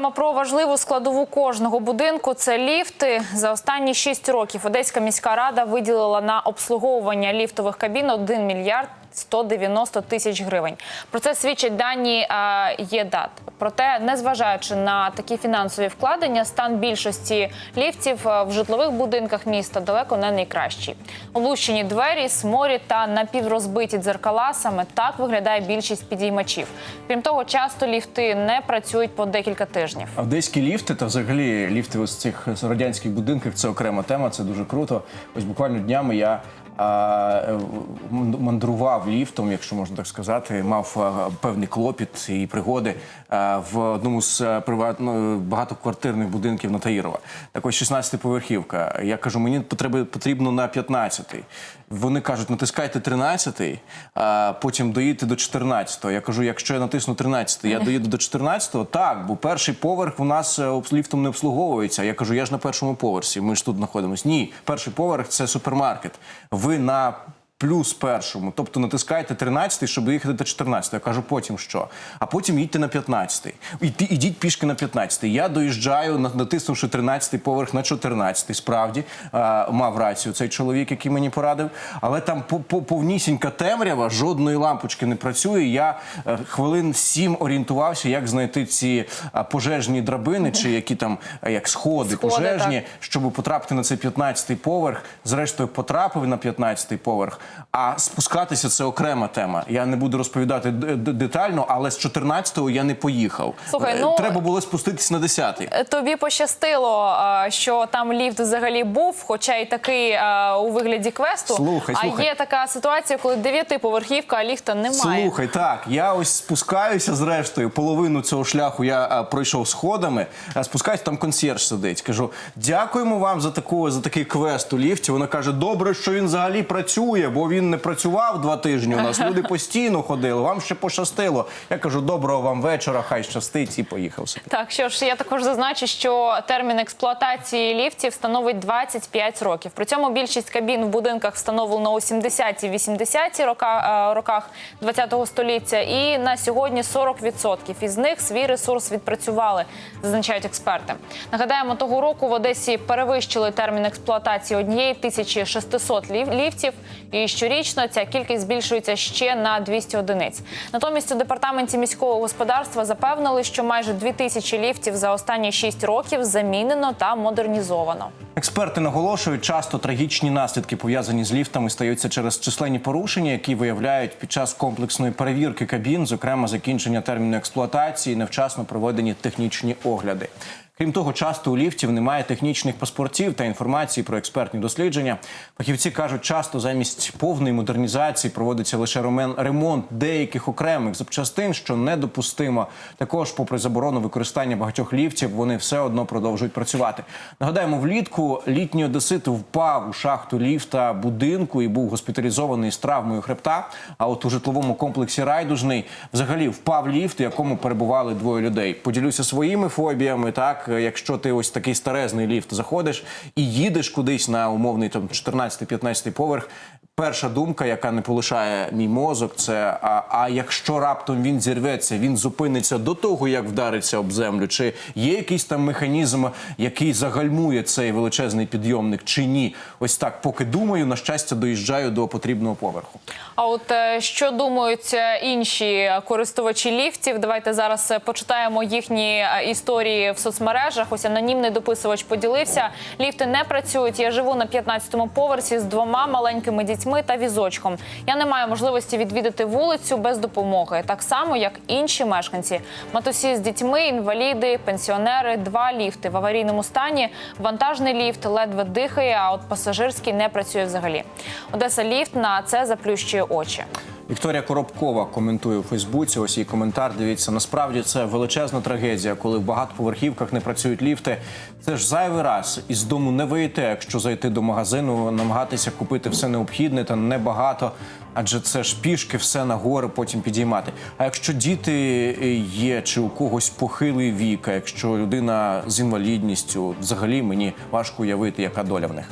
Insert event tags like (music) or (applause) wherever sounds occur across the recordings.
Говоримо про важливу складову кожного будинку. Це ліфти. За останні 6 років Одеська міська рада виділила на обслуговування ліфтових кабін 1 мільярд 190 тисяч гривень. Про це свідчать дані е, ЄДАТ. Проте, незважаючи на такі фінансові вкладення, стан більшості ліфтів е, в житлових будинках міста далеко не найкращий. Облущені двері, сморі та напіврозбиті дзеркала. Саме так виглядає більшість підіймачів. Крім того, часто ліфти не працюють по декілька тижнів. Одеські ліфти та взагалі ліфти ось цих радянських будинках це окрема тема, це дуже круто. Ось буквально днями я. Е, мандрував ліфтом, якщо можна так сказати, мав певний клопіт і пригоди а, в одному з е, приватно багатоквартирних будинків на Таїрова. Так ось 16-поверхівка. Я кажу, мені потреби потрібно на 15-й. Вони кажуть, натискайте 13-й, а потім доїдьте до 14-го. Я кажу, якщо я натисну 13-й, я доїду до 14-го? Так, бо перший поверх у нас е, ліфтом не обслуговується. Я кажу, я ж на першому поверсі. Ми ж тут знаходимося. Ні, перший поверх це супермаркет. Ви на плюс першому, тобто натискайте 13-й, щоб доїхати до 14-го. Я кажу, потім що? А потім їдьте на 15-й. Ідіть пішки на 15-й. Я доїжджаю, на- натиснувши 13-й поверх на 14-й. Справді мав рацію цей чоловік, який мені порадив. Але там по- по- повнісінька темрява, жодної лампочки не працює. Я е, хвилин сім орієнтувався, як знайти ці пожежні драбини, чи які там е, як сходи, Сходи, пожежні, так. щоб потрапити на цей 15-й поверх. Зрештою, потрапив на 15-й поверх. А спускатися це окрема тема. Я не буду розповідати детально, але з 14-го я не поїхав. Слухай, Е, ну- Треба було спуститися на 10-й. Е, Тобі пощастило, е, що там ліфт взагалі був, хоча й такий у вигляді квесту. Слухай, а слухай. є така ситуація, коли дев'ятиповерхівка, а ліфта немає. Слухай, так, я ось спускаюся зрештою, половину цього шляху я пройшов сходами, а спускаюся, там консьєрж сидить. Кажу, дякуємо вам за таку, за такий квест у ліфті. Вона каже, добре, що він взагалі працює, бо він не працював два тижні. У нас люди постійно ходили, вам ще пощастило. Я кажу, доброго вам вечора, хай щастить, і поїхав собі. Так, що ж я також зазначу, що термін експлуатації ліфтів становить 25 років. При цьому більшість кабін в будинках встановлено у 70-ті, 80-ті рока, е, роках 20-го століття, і на сьогодні 40% із них свій ресурс відпрацювали, зазначають експерти. Нагадаємо, того року в Одесі перевищили термін експлуатації однієї 1600 лів- ліфтів, і щорічно ця кількість збільшується ще на 200 одиниць. Натомість у департаменті міського господарства запевнили, що майже 2000 ліфтів за останні 6 років замінено та модернізовано. Експерти наголошують, часто трагічні наслідки пов'язані з ліфтами стаються через численні порушення, які виявляють під час комплексної перевірки кабін, зокрема закінчення терміну експлуатації, невчасно проведені технічні огляди. Крім того, часто у ліфтів немає технічних паспортів та інформації про експертні дослідження. Фахівці кажуть, часто замість повної модернізації проводиться лише ремонт деяких окремих запчастин, що недопустимо. Також, попри заборону використання багатьох ліфтів, вони все одно продовжують працювати. Нагадаємо, влітку літній одесит впав у шахту ліфта будинку і був госпіталізований з травмою хребта. А от у житловому комплексі Райдужний взагалі впав ліфт, в якому перебували двоє людей. Поділюся своїми фобіями. Так, якщо ти ось такий старезний ліфт заходиш і їдеш кудись на умовний там 14-15 поверх. Перша думка, яка не полишає мій мозок, це а, а якщо раптом він зірветься, він зупиниться до того, як вдариться об землю, чи є якийсь там механізм, який загальмує цей величезний підйомник, чи ні? Ось так, поки думаю, на щастя, доїжджаю до потрібного поверху. А от е, що думають е, інші користувачі ліфтів? Давайте зараз е, почитаємо їхні історії в соцмережах. Ось анонімний дописувач поділився. Ліфти не працюють. Я живу на 15-му поверсі з двома маленькими дітьми та візочком. Я не маю можливості відвідати вулицю без допомоги, так само як інші мешканці. Матусі з дітьми, інваліди, пенсіонери, два ліфти в аварійному стані. Вантажний ліфт ледве дихає, а от пасажирський не працює взагалі. Одеса ліфт на це заплющує очі. Вікторія Коробкова коментує у Фейсбуці. Ось її коментар. Дивіться, насправді це величезна трагедія, коли в багатоповерхівках не працюють ліфти. Це ж зайвий раз із дому не вийти, якщо зайти до магазину, намагатися купити все необхідне та небагато. Адже це ж пішки все на гори потім підіймати. А якщо діти є, чи у когось похилий вік, якщо людина з інвалідністю, взагалі мені важко уявити, яка доля в них.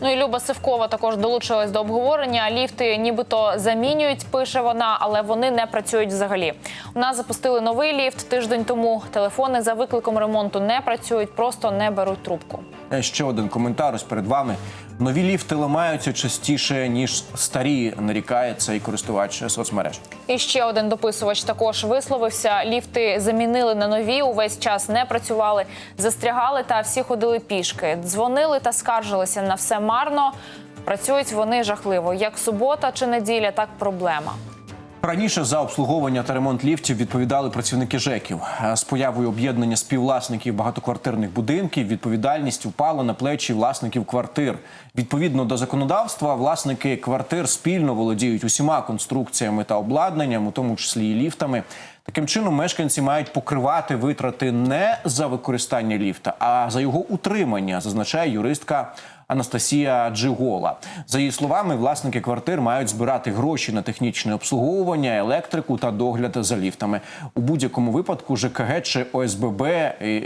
Ну і Люба Сивкова також долучилась до обговорення. Ліфти нібито замінюють, пише вона, але вони не працюють взагалі. У нас запустили новий ліфт тиждень тому. Телефони за викликом ремонту не працюють, просто не беруть трубку. Е, Ще один коментар ось перед вами. Нові ліфти ламаються частіше ніж старі. Нарікає цей користувач соцмереж. І ще один дописувач також висловився. Ліфти замінили на нові. Увесь час не працювали, застрягали та всі ходили пішки. Дзвонили та скаржилися на все марно. Працюють вони жахливо. Як субота чи неділя, так проблема. Раніше за обслуговування та ремонт ліфтів відповідали працівники ЖЕКів. Е, З появою об'єднання співвласників багатоквартирних будинків відповідальність впала на плечі власників квартир. Відповідно до законодавства, власники квартир спільно володіють усіма конструкціями та обладнанням, у тому числі і ліфтами. Таким чином, мешканці мають покривати витрати не за використання ліфта, а за його утримання, зазначає юристка Анастасія Джигола. За її словами, власники квартир мають збирати гроші на технічне обслуговування, електрику та догляд за ліфтами. У будь-якому випадку ЖКГ чи ОСББ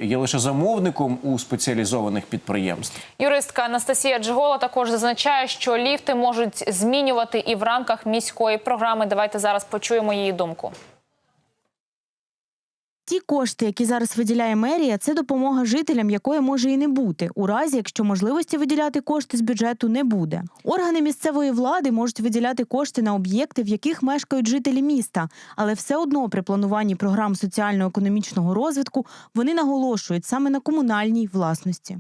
є лише замовником у спеціалізованих підприємств. Юристка Анастасія Джигола також зазначає, що ліфти можуть змінювати і в рамках міської програми. Давайте зараз почуємо її думку. Ті кошти, які зараз виділяє мерія, це допомога жителям, якої може і не бути, у разі якщо можливості виділяти кошти з бюджету не буде. Органи місцевої влади можуть виділяти кошти на об'єкти, в яких мешкають жителі міста, але все одно при плануванні програм соціально-економічного розвитку вони наголошують саме на комунальній власності.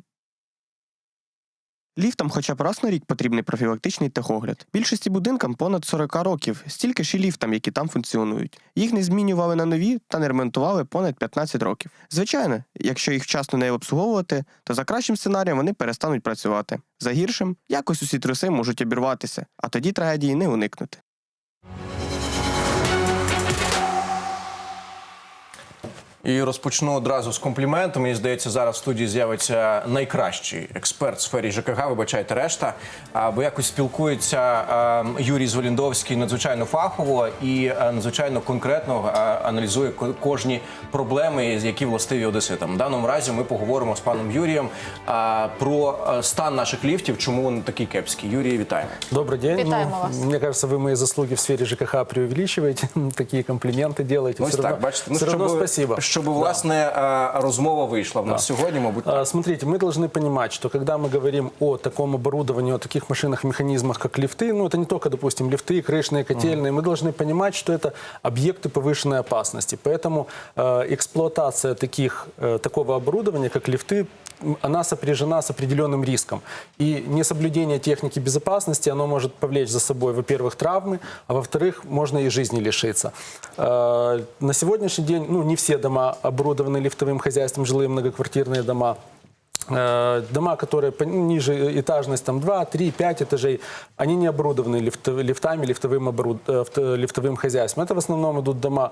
Ліфтам хоча б раз на рік потрібний профілактичний техогляд. Більшості будинкам понад 40 років, стільки ж і ліфтам, які там функціонують. Їх не змінювали на нові та не ремонтували понад 15 років. Звичайно, якщо їх вчасно не обслуговувати, то за кращим сценарієм вони перестануть працювати. За гіршим, якось усі труси можуть обірватися, а тоді трагедії не уникнути. І розпочну одразу з компліменту. Мені здається, зараз в студії з'явиться найкращий експерт в сфері ЖКГ. Вибачайте решта. А, Бо якось спілкується а, Юрій Зволіндовський надзвичайно фахово і а, надзвичайно конкретно а, аналізує ко- кожні проблеми, які властиві одеситам. В даному разі ми поговоримо з паном Юрієм а, про а, стан наших ліфтів, чому вони такі кепські. Юрій, вітаємо. Добрый день. Витаем Ну, вас. Мне кажется, вы мои заслуги в сфере ЖКХ преувеличиваете, (laughs) такие комплименты делаете. Ось Все так, равно, бачите. Ну, все равно щоб, спасибо. щоб власне а, розмова вийшла в нас сьогодні, мабуть. А, Смотрите, мы должны понимать, что когда мы говорим о таком оборудовании, о таких машинах, механизмах, как лифты, ну это не только, допустим, лифты, крышные, котельные, мы должны понимать, что это объекты повышенной опасности. Поэтому э, эксплуатация таких, э, такого оборудования, как лифты, м, она сопряжена с определенным риском. И несоблюдение техники безопасности, оно может повлечь за собой, во-первых, травмы, а во-вторых, можно и жизни лишиться. Э, На сегодняшний день, ну, не все дома оборудованы лифтовым хозяйством, жилые многоквартирные дома. Э, Дома, которые по- ниже этажность, там 2, 3, 5 этажей, они не оборудованы лифтов- лифтами, лифтовым, оборуд- э, авто- лифтовым хозяйством. Это в основном идут дома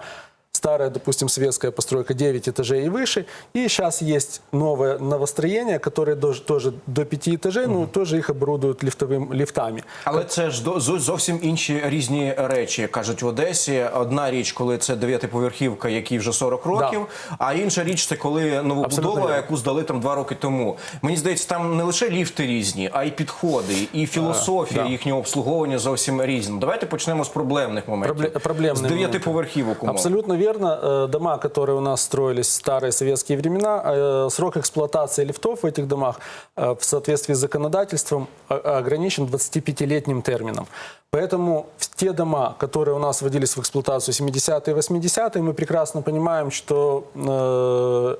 старая, допустим, советская постройка 9 этажей и выше. И сейчас есть новое новостроение, которое дож- тоже до 5 этажей, но тоже их оборудуют лифтовым, лифтами. Але це ж до- зо- зовсім інші різні речі, як кажуть в Одесі. Одна річ, коли це дев'ятиповерхівка, якій вже 40 років, а інша річ це коли Абсолютно новобудова, вірно. яку здали там два роки тому. Мені здається, там не лише ліфти різні, а й підходи, і філософія да. їхнього обслуговування зовсім різна. Давайте почнемо з проблемних моментів. Пробле- проблемные з дев'ятиповерхівок. умовно. Абсолютно верно. Э, Дома, которые у нас строились в старые советские времена, э, срок эксплуатации лифтов в этих домах э, в соответствии с законодательством ограничен 25-летним термином. Поэтому те дома, которые у нас вводились в эксплуатацию 70-е и 80-е, мы прекрасно понимаем, что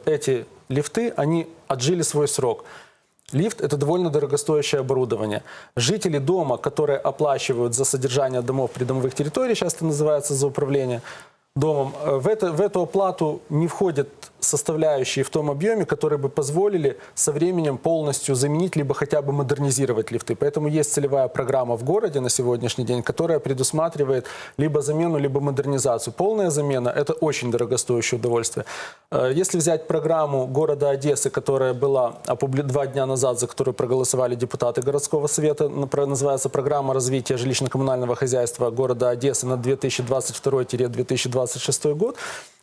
эти лифты, они отжили свой срок. Лифт – это довольно дорогостоящее оборудование. Жители дома, которые оплачивают за содержание домов придомовых территорий, часто называется за управление домом, э, в, это, в эту оплату не входят составляющие в том объеме, которые бы позволили со временем полностью заменить либо хотя бы модернизировать лифты. Поэтому есть целевая программа в городе на сегодняшний день, которая предусматривает либо замену, либо модернизацию. Полная замена – это очень дорогостоящее удовольствие. Э, Если взять программу города Одессы, которая была два дня назад, за которую проголосовали депутаты городского совета, называется «Программа развития жилищно-коммунального хозяйства города Одессы на 2022-2026 год»,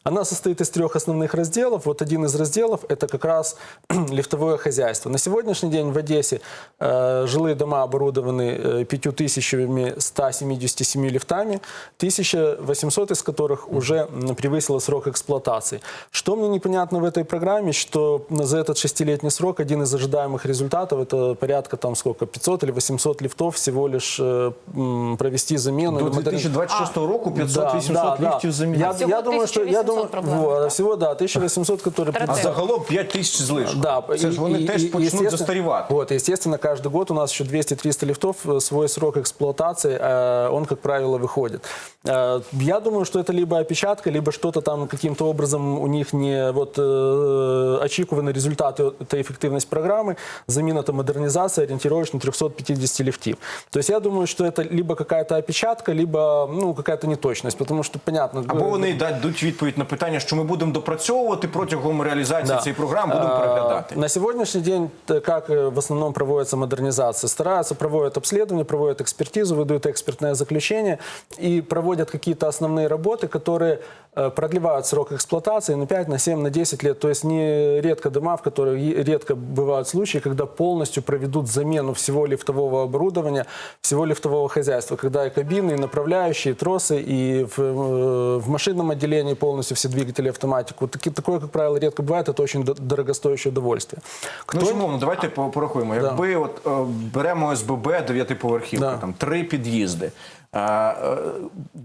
Она состоит из трех основных разделов. Вот один из разделов – это как раз (clears throat) лифтовое хозяйство. На сегодняшний день в Одессе э, жилые дома оборудованы э, 5177 лифтами, 1800 из которых уже м, превысило срок эксплуатации. Что мне непонятно в этой программе, что за этот шестилетний срок один из ожидаемых результатов – это порядка там сколько, 500 или 800 лифтов всего лишь э, м, провести замену. До или модерни- 2026 року Да, 500-800 да, да. ліфтів замінити. Я, Всего я думаю, что я 1800 думаю, проблем, во, да? всего да, 1800, которые Третина. А Да. загалом 5 тисяч злишком. Да, Це ж и- вони и- теж и, почнуть естественно- застарівати. Вот, естественно, каждый год у нас еще 200-300 лифтов, э, свой срок эксплуатации, э, он, как правило, выходит. Э, Я думаю, что это либо опечатка, либо что-то там каким-то образом у них не вот э, очікувані результаты этой эффективность программы, замена там модернизация ориентировочно 350 лифтів. То есть я думаю, что это либо какая-то опечатка, либо ну, какая-то неточность, потому что понятно. Або э, вони дадуть відповідь на питання, що ми будемо допрацьовувати протягом реалізації Да. цієї програми, будемо А, переглядати. На сегодняшний день, т- как э, в основном проводится модернизация, стараются, проводят обследование, проводят экспертизу, выдают экспертное заключение и проводят какие-то основные работы, которые э, продлевают срок эксплуатации на 5, на 7, на 10 лет. То есть не редко дома, в которых е- редко бывают случаи, когда полностью проведут замену всего лифтового оборудования, всего лифтового хозяйства, когда и кабины, и направляющие, и тросы, и в, э, в машинном отделении полностью все двигатели автоматику. Таки- Такое, как правило, редко бывает, это очень д- дорогостоящее удовольствие. Ну, ж, умовно, давайте порахуємо. Якби от е, беремо СББ дев'ятиповерхівку, Да. там три під'їзди. Е, е,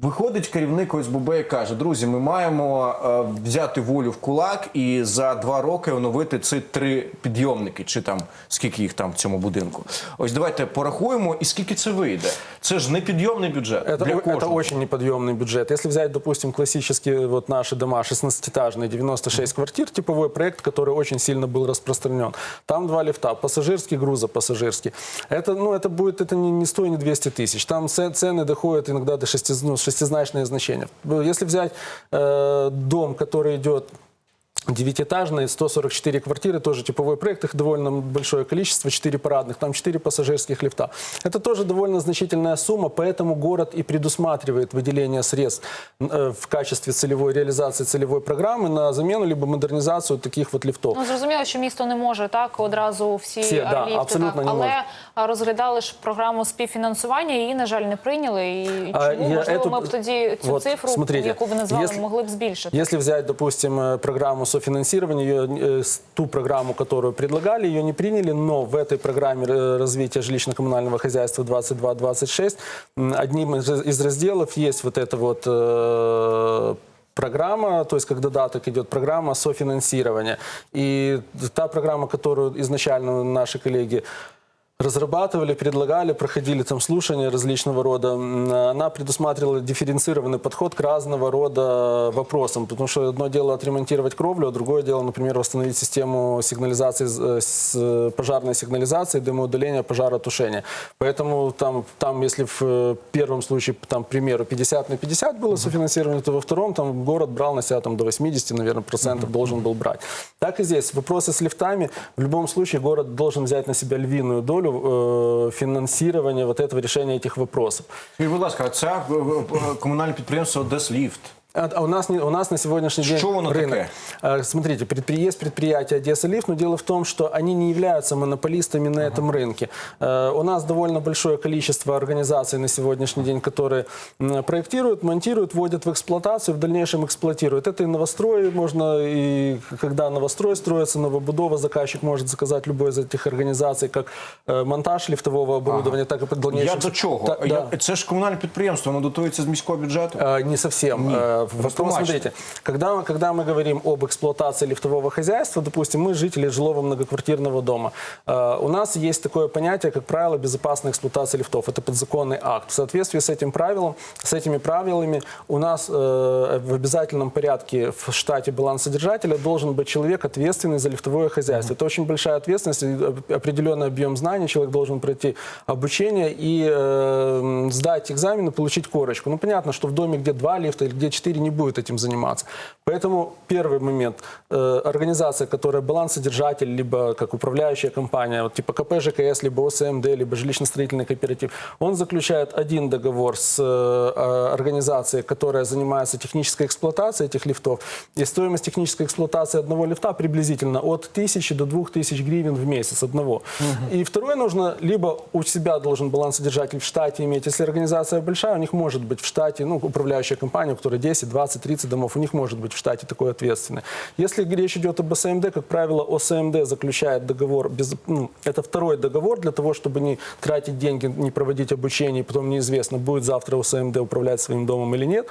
виходить керівник ОСББ і каже: друзі, ми маємо е, взяти волю в кулак і за два роки оновити ці три підйомники, чи там скільки їх там в цьому будинку. Ось давайте порахуємо, і скільки це вийде. Це ж не підйомний бюджет Это, для о- это кожного. очень неподъемный бюджет. Если взять, допустим, классические вот наши дома, 16-этажные, 96 квартир, типовой проект, который очень сильно был распространен. Там два лифта, пассажирский, грузопассажирский. Это, ну, это будет, это не, не 100 и не 200 тысяч. Там ц- цены доходят иногда до шести, ну, шестизначные значения. Если взять э, дом, который идет Девятиэтажные, 144 квартиры, тоже типовой проект, их довольно большое количество, 4 парадных, там 4 пассажирских лифта. Это тоже довольно значительная сумма, поэтому город и предусматривает выделение средств э, в качестве целевой реализации целевой программы на замену либо модернизацию таких вот лифтов. Ну зрозуміло, що місто не може так одразу всі, Всі, а, да, ліфти, абсолютно так. не але може. а, розглядали ж програму співфінансування. Її на жаль не прийняли. І чому А, я можливо эту- ми б тоді цю вот, цифру, смотрите, яку ви назвали, если- могли б збільшити? Если взять, допустим, э, программу софинансирования, ее, э, с- ту программу, которую предлагали, ее не приняли, но в этой программе э, развития жилищно-коммунального хозяйства 22-26 м, одним из, из разделов есть вот это вот э, программа, то есть как додаток идет программа софинансирования. И та программа, которую изначально наши коллеги разрабатывали, предлагали, проходили там слушания различного рода, она предусматривала дифференцированный подход к разного рода вопросам. Потому что одно дело отремонтировать кровлю, а другое дело, например, восстановить систему сигнализации, э, с э, пожарной сигнализации, дымоудаления, пожаротушения. Поэтому там, там если в э, первом случае, там, к примеру, 50 на 50 было софинансирование, то во втором там город брал на себя там, до 80, наверное, процентов должен был брать. Так и здесь. Вопросы с лифтами. В любом случае город должен взять на себя львиную долю э, финансирования вот этого решения этих вопросов. І, будь ласка, це е, е, комунальне підприємство Десліфт. А а у нас, не- у нас на сегодняшний день Что оно рынок. такое? А, Смотрите, предпри- есть предприятие Одесса Лифт, но дело в том, что они не являются монополистами на этом рынке. Э, У нас довольно большое количество организаций на сегодняшний день, которые м, проектируют, монтируют, вводят в эксплуатацию, в дальнейшем эксплуатируют. Это и новострой, можно и когда новострой строится, новобудова, заказчик может заказать любой из этих организаций, как э, монтаж лифтового оборудования, так и по Я дальнейшем. до чого? Та- Я- да. Це ж комунальне підприємство, воно дотується з міського бюджету. Э, Не совсем. Не. Э, Просто Вопрос, мачта. смотрите, когда, когда мы говорим об эксплуатации лифтового хозяйства, допустим, мы жители жилого многоквартирного дома, э, у нас есть такое понятие, как правило безопасной эксплуатации лифтов. Это подзаконный акт. В соответствии с этим правилом, с этими правилами у нас э, в обязательном порядке в штате балансодержателя должен быть человек, ответственный за лифтовое хозяйство. Это очень большая ответственность, и определенный объем знаний. Человек должен пройти обучение и э, сдать экзамен и получить корочку. Ну, понятно, что в доме, где два лифта или где четыре 4 не будет этим заниматься. Поэтому первый момент. э, Организация, которая балансодержатель, либо как управляющая компания, вот типа КП ЖКС, либо ОСМД, либо жилищно-строительный кооператив, он заключает один договор с э, организацией, которая занимается технической эксплуатацией этих лифтов. И стоимость технической эксплуатации одного лифта приблизительно от 1000 до 2000 гривен в месяц одного. И второе нужно, либо у себя должен балансодержатель в штате иметь, если организация большая, у них может быть в штате, ну, управляющая компания, у которой 10, 20, 30 домов, у них может быть в штате такой ответственный. Если речь идет об ОСМД, как правило, ОСМД заключает договор, без, ну, это второй договор для того, чтобы не тратить деньги, не проводить обучение, и потом неизвестно, будет завтра ОСМД управлять своим домом или нет.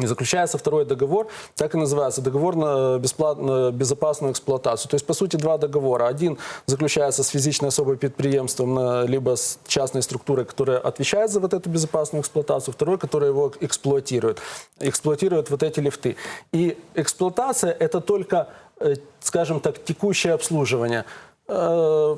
И заключается второй договор, так и называется, договор на бесплатную, безопасную эксплуатацию. То есть, по сути, два договора. Один заключается с физичной особой предприемством, на- либо с частной структурой, которая отвечает за вот эту безопасную эксплуатацию, второй, который его эксплуатирует, эксплуатирует вот эти лифты. И эксплуатация – это только, э, скажем так, текущее обслуживание. Э,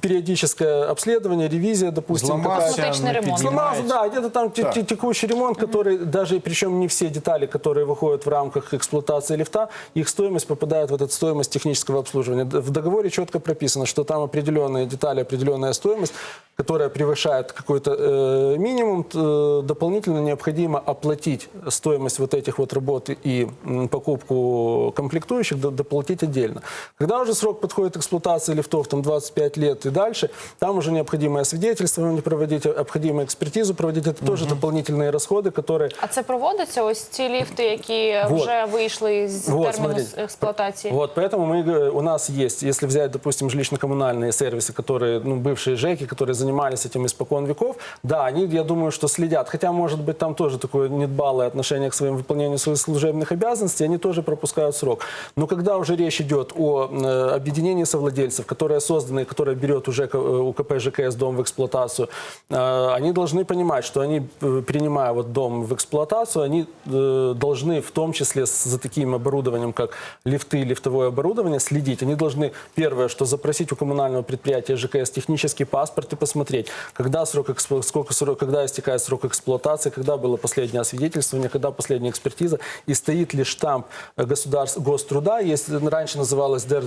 периодическое обследование, ревизия, допустим, Зламався, какая-то. Косметичний не ремонт. Сломался, піднімається. да, где-то там те- Так. те- текущий ремонт, который даже, причем не все детали, которые выходят в рамках эксплуатации лифта, их стоимость попадает в эту стоимость технического обслуживания. Д- В договоре четко прописано, что там определенные детали, определенная стоимость, которая превышает какой-то э, минимум, т- э, дополнительно необходимо оплатить стоимость вот этих вот работ и м, покупку комплектующих, до- доплатить отдельно. Когда уже срок подходит эксплуатации лифтов, там 25 лет и дальше, там уже необходимое свидетельствование проводить, необходимо экспертизу проводить. Это тоже дополнительные расходы, которые А це проводиться ось ці ліфти, які Вот. вже вийшли з Вот, терміну смотрите. експлуатації. Вот, поэтому мы, э, у нас есть, если взять, допустим, жилищно-коммунальные сервисы, которые, ну, бывшие ЖЭКи, которые занимались этим испокон веков, да, они, я думаю, что следят. Хотя, может быть, там тоже такое недбалое отношение к своим выполнению своих служебных обязанностей, они тоже пропускают срок. Но когда уже речь идет о э, объединении совладельцев, которое создано и которое берет уже э, УКП ЖКС дом в эксплуатацию, э, они должны понимать, что они, э, принимая вот дом в эксплуатацию, они должны в том числе за таким оборудованием, как лифты, лифтовое оборудование, следить. Они должны, первое, что запросить у коммунального предприятия ЖКС технический паспорт и посмотреть, когда, срок, сколько срок, когда истекает срок эксплуатации, когда было последнее освидетельствование, когда последняя экспертиза, и стоит ли штамп государств, гоструда, если раньше называлось ДР,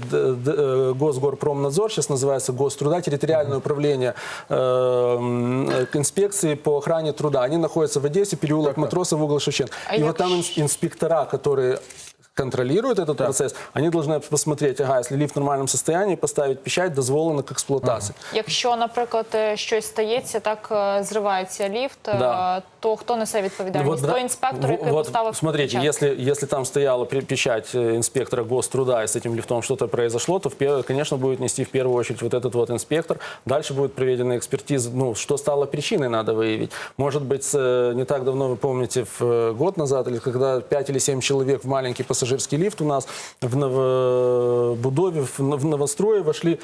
Д- Д- э, Госгорпромнадзор, сейчас называется Гоструда, территориальное управление э, м, э, к инспекции по охране труда. Они находятся в Одессе, переулок Матросов, угол Шевченко. А и як вот там щ- ин- инспектора, которые контролируют этот процесс, они должны посмотреть, ага, если лифт в нормальном состоянии, поставить печать, дозволено к эксплуатации. Якщо, наприклад, е, щось стається, так е, зривається ліфт, е, Да. то хто несе відповідальність? да, Той інспектор, во- який вот, поставив Смотрите, печатку? если, если там стояла при- печать э, инспектора гоструда, и с этим лифтом что-то произошло, то, в пер- конечно, будет нести в первую очередь вот этот вот инспектор. Дальше будет проведена экспертиза, ну, что стало причиной, надо выявить. Может быть, с, э, не так давно, вы помните, в э, год назад, или когда 5 или 7 человек в маленький пассажирский лифт у нас в в, в нов- в новострое вошли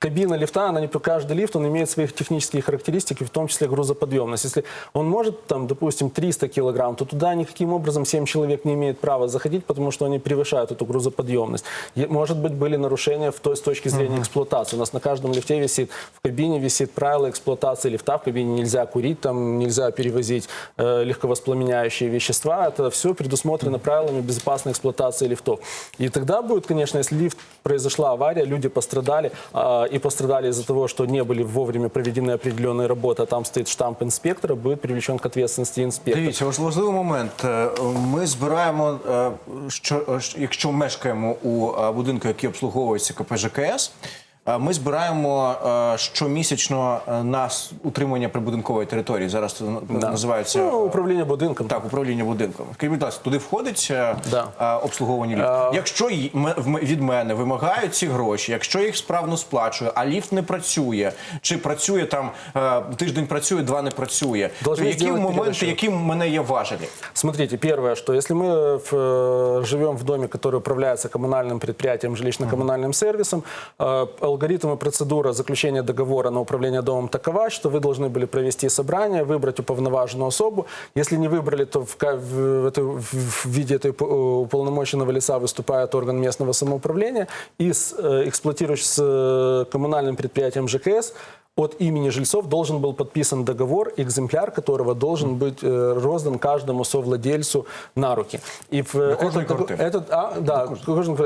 Кабина лифта, она не каждый лифт, он имеет свои технические характеристики, в том числе грузоподъемность. Если он может, там, допустим, 300 килограмм, то туда никаким образом 7 человек не имеет права заходить, потому что они превышают эту грузоподъемность. И, может быть, были нарушения в той, с точки зрения эксплуатации. У нас на каждом лифте висит, в кабине висит правило эксплуатации лифта, в кабине нельзя курить, там нельзя перевозить э, легковоспламеняющие вещества. Это все предусмотрено правилами безопасной эксплуатации лифтов. И тогда будет, конечно, если лифт произошла авария, люди пострадали, а, и пострадали из-за того, что не были вовремя проведены определенные работы, а там стоит штамп инспектора, будет привлечен к ответственности инспектор. Дивіться, важ- важливий момент. Е, Ми збираємо, е, що е, що- якщо мешкаємо у е, будинку, який обслуговується КП ЖКС, е, ми збираємо е, щомісячно е, на с- утримання прибудинкової території. Зараз це на- Да. називається Ну, е, управление будинком. так, управління будинком. Скажіть, будь ласка, туди входить е, Да. е, обслуговування ліфтів? Якщо й- м- в- від мене вимагають ці гроші, якщо я їх справно сплачую, а ліфт не працює, чи працює там е, тиждень працює, два не працює, то Должны які сделать моменти, перерасчет. які в мене є важелі? Смотрите, первое, что если мы в, э, живем в доме, который управляется коммунальным предприятием, жилищно-коммунальным сервисом, э, алгоритм и процедура заключения договора на управление домом такова, что вы должны были провести собрание, выбрать уполноваженную особу. Если не выбрали, то в, ка- в, этой- в- в виде этой э, уполномоченного лица выступает орган местного самоуправления и с, э, эксплуатирующий с э, коммунальным предприятием ЖКС от имени жильцов должен был подписан договор, экземпляр которого должен быть э, роздан каждому совладельцу на руки. И в э, этот, этот, а, да,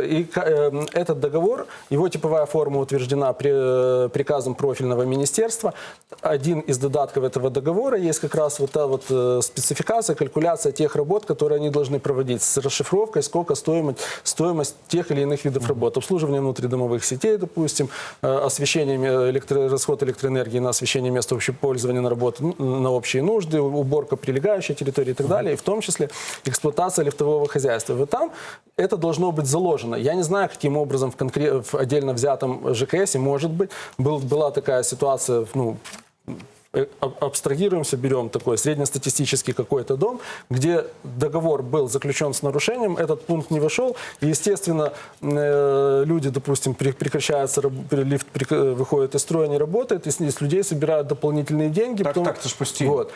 и э, этот договор, его типовая форма утверждена при, э, приказом профильного министерства. Один из додатков этого договора есть как раз вот та вот э, спецификация, калькуляция тех работ, которые они должны проводить с расшифровкой, сколько стоимость, стоимость тех или иных видов работ. Обслуживание внутридомовых сетей, допустим, э, освещение, электро- расход электроэнергии на освещение места общего пользования на работу, на общие нужды, уборка прилегающей территории и так далее, и в том числе эксплуатация лифтового хозяйства. Вот там это должно быть заложено. Я не знаю, каким образом в, конкре- в отдельно взятом ЖКС, может быть, был, была такая ситуация, ну, абстрагируемся, берем такой среднестатистический какой-то дом, где договор был заключен с нарушением, этот пункт не вошел, и, естественно, э, люди, допустим, пре- прекращается, раб- лифт прек- э, выходит из строя, не работает, и с, с людей собирают дополнительные деньги. Так, так, это ж постійно. Вот.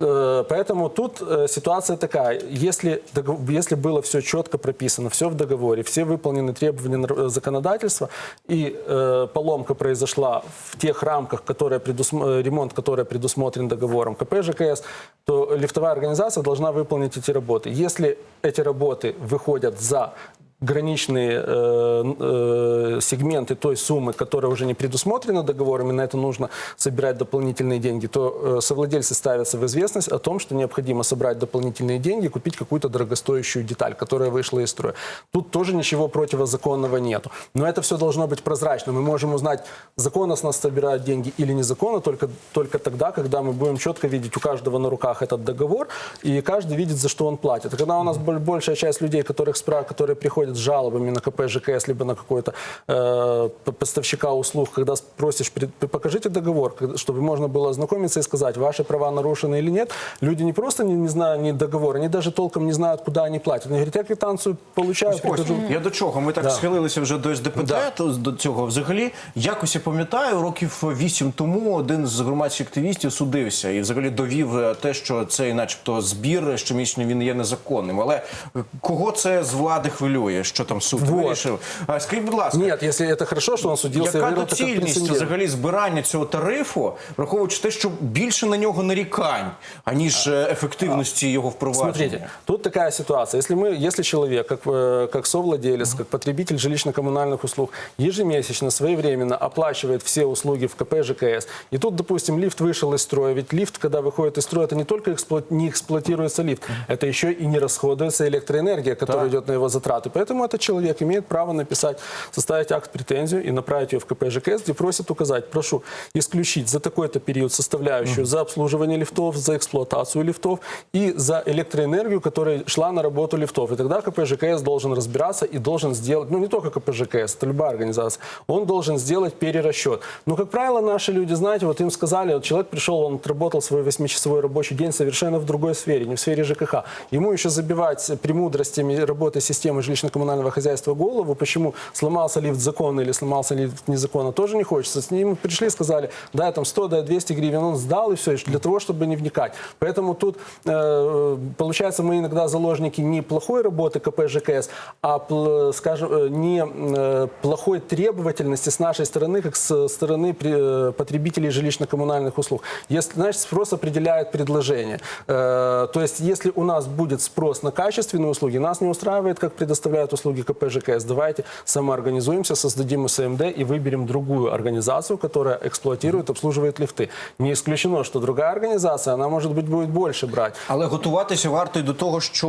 Э, Поэтому тут э, ситуация такая. Если, догов- если было все четко прописано, все в договоре, все выполнены требования нар- э, законодательства, и э, поломка произошла в тех рамках, которые предусм- э, ремонт, который предусмотрен договором КП ЖКС, то лифтовая организация должна выполнить эти работы. Если эти работы выходят за граничные э, э, сегменты той суммы, которая уже не предусмотрена договором, и на это нужно собирать дополнительные деньги, то э, совладельцы ставятся в известность о том, что необходимо собрать дополнительные деньги купить какую-то дорогостоящую деталь, которая вышла из строя. Тут тоже ничего противозаконного нету. Но это все должно быть прозрачно. Мы можем узнать, законно с нас собирают деньги или незаконно, только, только тогда, когда мы будем четко видеть у каждого на руках этот договор, и каждый видит, за что он платит. Когда у нас боль- большая часть людей, которых которые приходят с жалобами на КП ЖКС, либо на какой-то э, п- поставщика услуг, когда спросишь, «При- покажите договор, когда- чтобы можно было ознакомиться и сказать, ваши права нарушены или нет, люди не просто не, не знают ни договор, они даже толком не знают, куда они платят. Они говорят, я квитанцию получаю, Ось, прихожу. я до чого? Ми так Да. схилилися вже до СДПТ, Да. то до цього взагалі. Якось я пам'ятаю, років вісім тому один з громадських активістів судився і взагалі довів е, те, що цей, начебто, збір щомісячний він є незаконним. Але е, кого це з влади хвилює? Що там суд Вот. вирішив? А скажіть, будь ласка. Нет, если это хорошо, что он судился, я Яка верю, это как доцільність прецедент. взагалі збирання цього тарифу, враховуючи те, що більше на нього нарікань, аніж е, ефективності його впровадження? Смотрите, тут такая ситуация. Если мы, если человек, как, э, как совладелец, как потребитель жилищно-коммунальных услуг, ежемесячно, своевременно оплачивает все услуги в КП ЖКС, и тут, допустим, лифт вышел из строя, ведь лифт, когда выходит из строя, это не только эксплуат- не эксплуатируется лифт, это еще и не расходуется электроэнергия, которая идет на его затраты. Поэтому Этот человек имеет право написать, составить акт претензию и направить ее в КП ЖКС, где просит указать, прошу исключить за такой-то период составляющую за обслуживание лифтов, за эксплуатацию лифтов и за электроэнергию, которая шла на работу лифтов. И тогда КП ЖКС должен разбираться и должен сделать, ну не только КП ЖКС, это любая организация, он должен сделать перерасчет. Но, как правило, наши люди, знаете, вот им сказали, вот человек пришел, он отработал свой восьмичасовой рабочий день совершенно в другой сфере, не в сфере ЖКХ. Ему еще забивать премудростями работы системы жилищно-коммунального хозяйства голову, почему сломался лифт законно или сломался лифт незаконно, тоже не хочется. С ним пришли, сказали, дай там 100, дай 200 гривен, он сдал и все, для того, чтобы не вникать. Поэтому тут, э, получается, мы иногда заложники не плохой работы КП ЖКС, а, скажем, э, не э, плохой требовательности с нашей стороны, как с стороны при- э, потребителей жилищно-коммунальных услуг. Если, значит, спрос определяет предложение. Э, То есть, если у нас будет спрос на качественные услуги, нас не устраивает, как предоставляют услуги КП ЖКС, давайте самоорганизуемся, создадим СМД и выберем другую организацию, которая эксплуатирует, обслуживает лифты. Не исключено, что другая организация, она, может быть, будет больше брать. Але готуватися варто й до того, що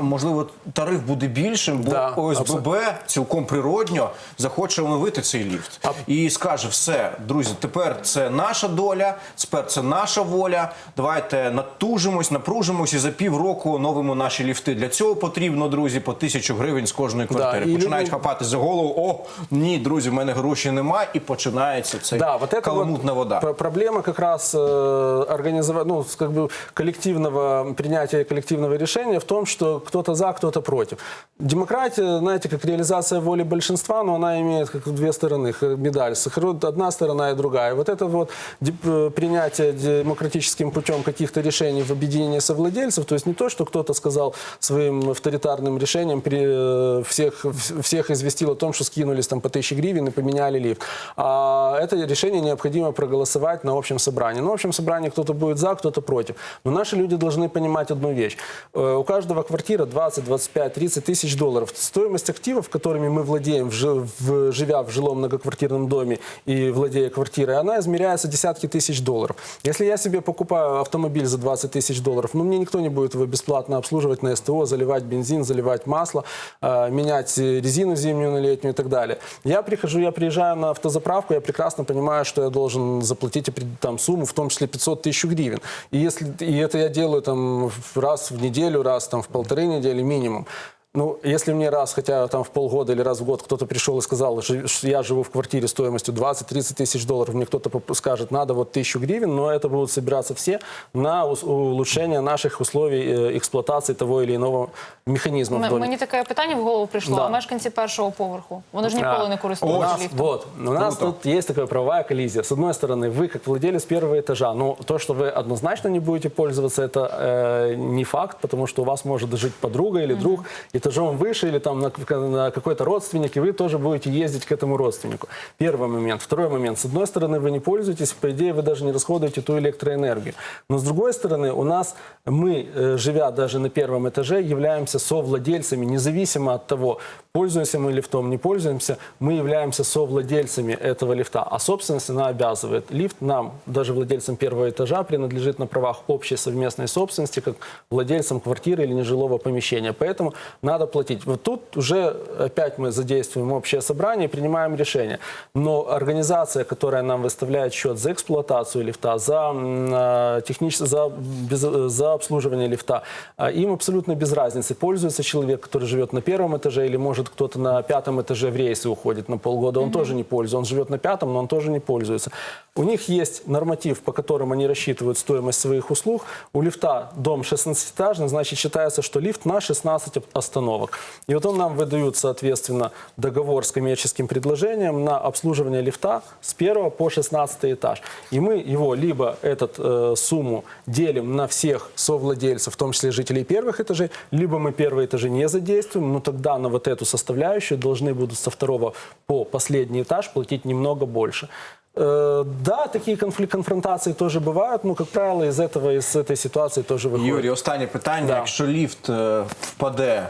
е, можливо тариф буде більшим, бо Да, ОСББ цілком природньо захоче оновити цей ліфт і скаже: все, друзі, тепер це наша доля, тепер це наша воля. Давайте натужимось, напружимось і за півроку оновимо наші ліфти. Для цього потрібно, друзі, по тисячу гривень з кожної квартири. і Починають люди- хапати за голову. О, ні, друзі, в мене грошей немає, і починається цей Да, вот это каламутна вот вода. пр- проблема как раз э, организовать, ну, с как бы коллективного принятия коллективного решения в том, что кто-то за, кто-то против. Демократия, знаете, как реализация воли большинства, но она имеет как две стороны, х- медаль. Сохранит Одна сторона и другая. Вот это вот деп- э, принятие демократическим путем каких-то решений в объединении совладельцев, то есть не то, что кто-то сказал своим авторитарным решением при- э, всех, вс- всех известил о том, что скинулись там по 1000 гривен и поменяли лифт. А это решение необходимо проголосовать на общем собрании. На общем собрании кто-то будет за, кто-то против. Но наши люди должны понимать одну вещь. Э, У каждого квартира 20, 25, 30 тысяч долларов. Стоимость активов, которыми мы владеем, живя в жилом многоквартирном доме и владея квартирой, она измеряется десятки тысяч долларов. Если я себе покупаю автомобиль за 20 тысяч долларов, ну, мне никто не будет его бесплатно обслуживать на СТО, заливать бензин, заливать масло, э, менять резину зимнюю на летнюю и так далее. Я прихожу, я приезжаю на автозаправку, я прекрасно понимаю, что я должен заплатить там сумму, в том числе 500 тысяч гривен. И, если, и это я делаю там раз в неделю, раз там в полторы недели минимум. Ну, если мне раз, хотя там в полгода или раз в год кто-то пришел и сказал, что что я живу в квартире стоимостью 20-30 тысяч долларов, мне кто-то поп- скажет, надо вот тысячу гривен, но это будут собираться все на ус- улучшение наших условий э, эксплуатации того или иного механизма в М- доме. Мені таке питання в голову прийшло. Да. А мешканці першого поверху вони ж ніколи А, не у користуються нас, ліфтом. вот, у нас тут есть такая правовая коллизия. С одной стороны, вы как владелец первого этажа, ну, то, что вы однозначно не будете пользоваться, это э, не факт, потому что у вас может жить подруга или друг этажом выше, или там на, на какой-то родственник, и вы тоже будете ездить к этому родственнику. Первый момент. Второй момент. С одной стороны, вы не пользуетесь, по идее, вы даже не расходуете ту электроэнергию. Но с другой стороны, у нас мы, э, живя даже на первом этаже, являемся совладельцами, независимо от того, пользуемся мы лифтом, не пользуемся, мы являемся совладельцами этого лифта. А собственность она обязывает. Лифт нам, даже владельцам первого этажа, принадлежит на правах общей совместной собственности, как владельцам квартиры или нежилого помещения. Поэтому надо платить. Вот тут уже опять мы задействуем общее собрание и принимаем решение. Но организация, которая нам выставляет счет за эксплуатацию лифта, за, э, технич- за, без- за обслуживание лифта, а, им абсолютно без разницы, пользуется человек, который живет на первом этаже, или может кто-то на пятом этаже в рейсы уходит на полгода, он тоже не пользуется. Он живет на пятом, но он тоже не пользуется. У них есть норматив, по которому они рассчитывают стоимость своих услуг. У лифта дом 16-этажный, значит считается, что лифт на 16 остановок И вот он нам выдают, соответственно, договор с коммерческим предложением на обслуживание лифта с 1 по 16 этаж. И мы его либо эту э, сумму делим на всех совладельцев, в том числе жителей первых этажей, либо мы первые этажи не задействуем, но тогда на вот эту составляющую должны будут со второго по последний этаж платить немного больше. Э, Да, такие конфликт, конфронтации тоже бывают, но, как правило, из этого, из этой ситуации тоже выходит. Юрій, останнє питання. Да. Якщо ліфт е, впаде, е,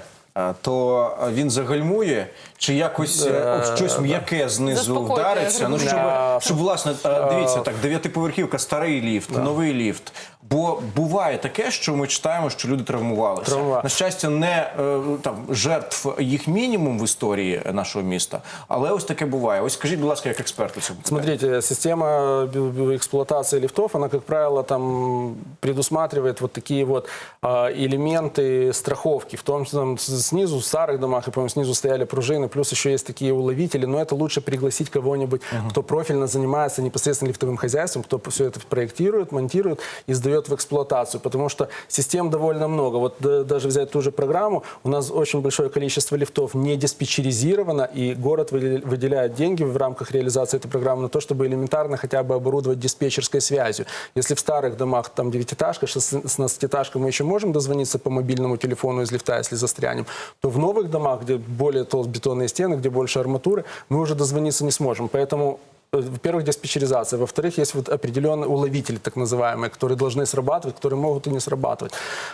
то він загальмує чи якось е, об щось м'яке знизу вдариться? Ну, щоб, щоб власне, е, дивіться, так, дев'ятиповерхівка, старий ліфт, новий ліфт. Бо буває таке, що ми читаємо, що люди травмувалися. Травма. На щастя, не е, там жертв їх мінімум в історії нашого міста, але ось таке буває. Ось скажіть, будь ласка, як експерт у цьому питанні. Смотрите, система б- б- эксплуатации лифтов, она, как правило, там предусматривает вот такие вот а, элементы страховки. В том числе там, с- снизу, в старых домах, я помню, снизу стояли пружины, плюс еще есть такие уловители, но это лучше пригласить кого-нибудь, кто профильно занимается непосредственно лифтовым хозяйством, кто все это проектирует, монтирует и сдает в эксплуатацию, потому что систем довольно много. Вот да- даже взять ту же программу, у нас очень большое количество лифтов не диспетчеризировано, и город выдел- выделяет деньги в рамках реализации этой программы на то, чтобы элементарно хотя бы оборудовать диспетчерской связью. Если в старых домах там девятиэтажка, шестнадцатиэтажка мы еще можем дозвониться по мобильному телефону из лифта, если застрянем, то в новых домах, где более толстые бетонные стены, где больше арматуры, мы уже дозвониться не сможем. Поэтому э, во-первых, диспетчеризация. Во-вторых, есть вот определенные уловители, так называемые, которые должны срабатывать, которые могут и не срабатывать.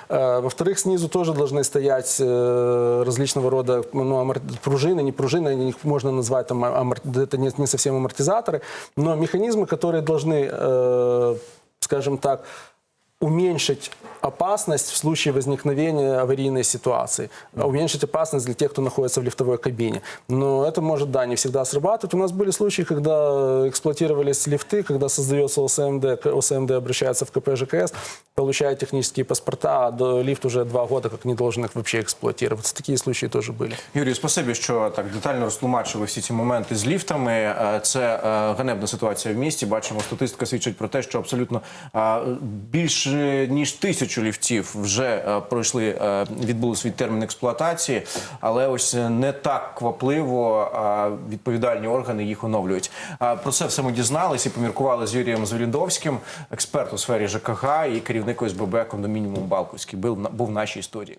Э, Во-вторых, снизу тоже должны стоять э, различного рода ну, амор- пружины, не пружины, их можно назвать там, амор- это не, не совсем амортизаторы, но механизмы, которые должны, э, скажем так, уменьшить опасность в случае возникновения аварийной ситуации, а уменьшить опасность для тех, кто находится в лифтовой кабине. Но это может, да, не всегда срабатывать. У нас были случаи, когда эксплуатировались лифты, когда создается ОСМД, к- ОСМД обращается в КП ЖКС, получает технические паспорта, а до- лифт уже два года как не должен их вообще эксплуатироваться. Такие случаи тоже были. Юрію, спасибі, що так детально розтлумачили всі ці моменти з ліфтами. Е, Це е, ганебна ситуація в місті. Бачимо, статистика свідчить про те, що абсолютно е, більше ніж тисячу ліфтів вже е, пройшли, е, відбули свій термін експлуатації, але ось е, не так квапливо відповідальні органи їх оновлюють. Про це все ми дізналися і поміркували з Юрієм Звіліндовським, експерт у сфері ЖКГ і керівник ОСББ кондомініуму Балковський. Був в нашій історії.